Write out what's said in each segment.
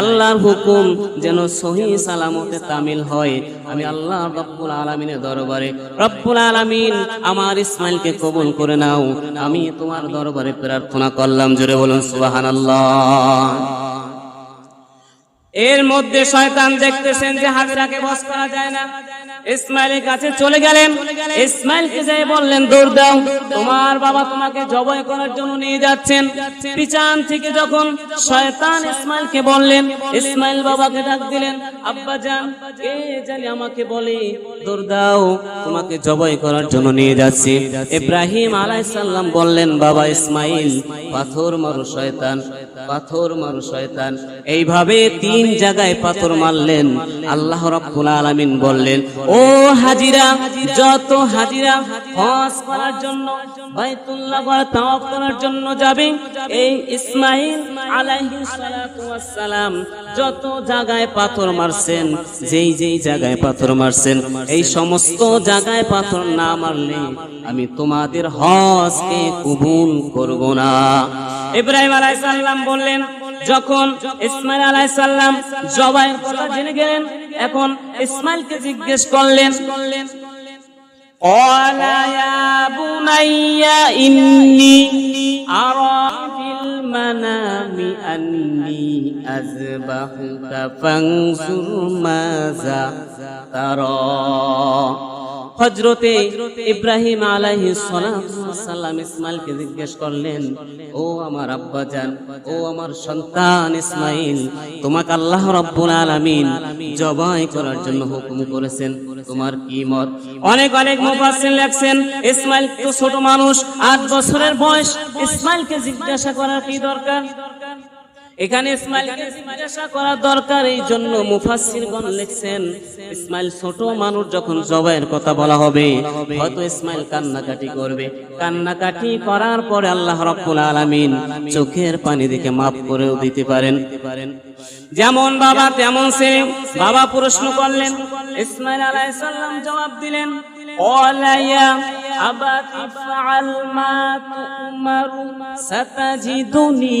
আল্লাহর হুকুম যেন সহি সালামতে তামিল হয়। আমি আল্লাহ রব্বুল আলমিনের দরবারে রব্বুল আলমিন আমার ইসমাইলকে কবুল করে নাও। আমি তোমার দরবারে প্রার্থনা করলাম। জোরে বলুন সুবাহান এর মধ্যে শয়তান দেখতেছেন যে হাজরাকে বস করা যায় না। ইসমাইলের কাছে চলে গেলেন। ইসমাইলকে যাই বললেন, দৌড় দাও। তোমার বাবা তোমাকে জবাই করার জন্য নিয়ে যাচ্ছেন। পিছন থেকে যখন শয়তান ইসমাইলকে বললেন, ইসমাইল বাবাকে ডাক দিলেন, আব্বা যান কে জানি আমাকে বলে, দৌড় দাও। তোমাকে জবাই করার জন্য নিয়ে যাচ্ছি। ইব্রাহিম আলাইসাল্লাম বললেন, বাবা ইসমাইল, পাথর মারো শয়তান। পাথর মারো শয়তান। এইভাবে তিন জায়গায় পাথর মারলেন। আল্লাহ রাব্বুল আলামিন বললেন, ও হাজিরা, যত হাজিরা হজ করার জন্য, বাইতুল্লাহ ঘর তাওয়াফ করার জন্য যাবে, এই ইসমাইল আলাইহিস সালাতু ওয়াস সালাম যত জায়গায় পাথর মারছেন, যেই যেই জায়গায় পাথর মারছেন, এই সমস্ত জায়গায় পাথর না মারলে আমি তোমাদের হজকে কবুল করব না। ইব্রাহিম আলাইহিস সালাম বললেন যখন ইসমাইল আলাইহিস সালাম জবাই কথা জেনে গেলেন এখন ইসমাইলকে জিজ্ঞেস করলেন قال يا بني إني أرى في المنام أني أذبحك فانظر ماذا ترى হজরতে ইব্রাহিম আলাইহি সালাম ইসমাইলকে জিজ্ঞেস করলেন ও আমার আব্বা জান ও আমার সন্তান ইসমাইল তোমাকে আল্লাহ রাব্বুল আলামিন জবাই করার জন্য হুকুম করেছেন। তোমার কি মত? অনেক অনেক মুফাসসির লেখছেন ইসমাইল তো ছোট মানুষ আট বছরের বয়স ইসমাইলকে জিজ্ঞাসা করার কি দরকার? এখানে ইসমাইলকে জিজ্ঞাসা করা দরকার, এই জন্য মুফাসসিরগণ লিখছেন, ইসমাইল ছোট মানুষ, যখন জবাইয়ের কথা বলা হবে, হয়তো ইসমাইল কান্নাকাটি করবে। কান্নাকাটি করার পরে আল্লাহ রাব্বুল আলামিন চোখের পানি দেখে maaf করেও দিতে পারেন। যেমন বাবা, তেমন সে। বাবা প্রশ্ন করলেন, ইসমাইল আলাইহিস সালাম জবাব দিলেন ওয়ালাইয়া আবাতি ফাআল মা তুমারু সাতাজিদুনি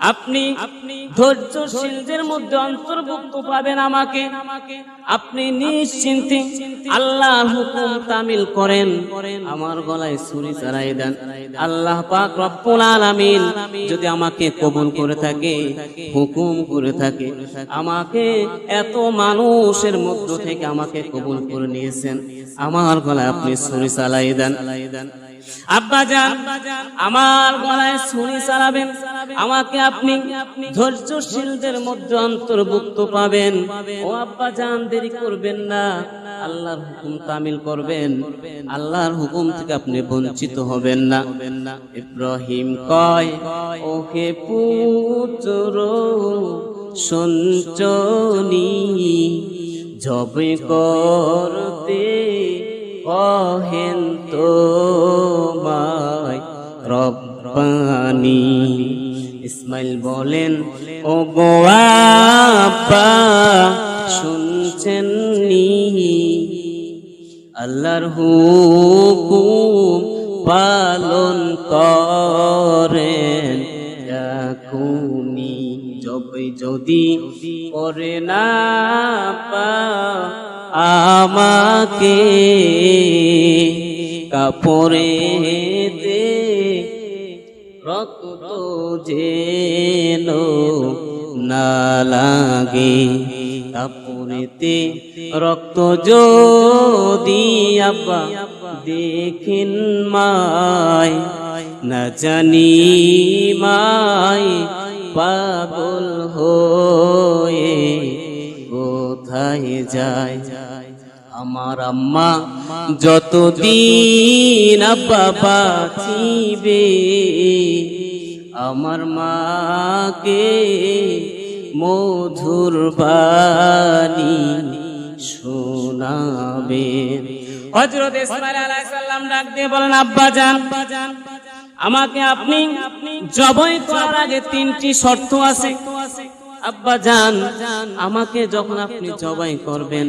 আপনি ধৈর্যশীলদের মধ্যে অন্তর্ভুক্ত পাবেন আমাকে। আপনি নিশ্চিন্তে আল্লাহর হুকুম তামিল করেন। আমার গলায় ছুরি চালাই দেন। আল্লাহ পাক রব্বুল আলামিন যদি আমাকে কবুল করে থাকে, হুকুম করে থাকে, আমাকে এত মানুষের মধ্য থেকে আমাকে কবুল করে নিয়েছেন। আমার গলায় আপনি ছুরি চালাই দেন। আব্বা আমার গলায় ছুরি চালাবেন, আমাকে আপনি ধৈর্যশীলদের মধ্যে অন্তর্ভুক্ত পাবেন। ও দেরি করবেন না। আল্লাহর হুকুম তামিল করবেন। আল্লাহর হুকুম থেকে আপনি বঞ্চিত হবেন না। ইব্রাহিম কয় ওকে পুত্র, সঞ্চনি, জবে করতে কহেন ইসমাইল বলেন ও গোয়াপা শুনছেন নি? আল্লাহর হুকুম পালন করেন এখুনি যবে যদি করে না পা, আমাকে কাপড়ে দে। রক্ত যেন না লাগে। কাপড়েতে রক্ত যদি আব্বা দেখেন মায়, না জানি মাই পাগল হয়ে কোথায় যায়। আমার আম্মা যতদিন আব্বা চিবে আমার মাকে মধুর বাণী শোনাবে। হজরত ইসমাইল আলাইহিস সালাম ডাক দিয়ে বলেন, আব্বা জান আমাকে আপনি জবাই করার আগে তিনটি শর্ত আছে। আব্বা জান আমাকে যখন আপনি জবাই করবেন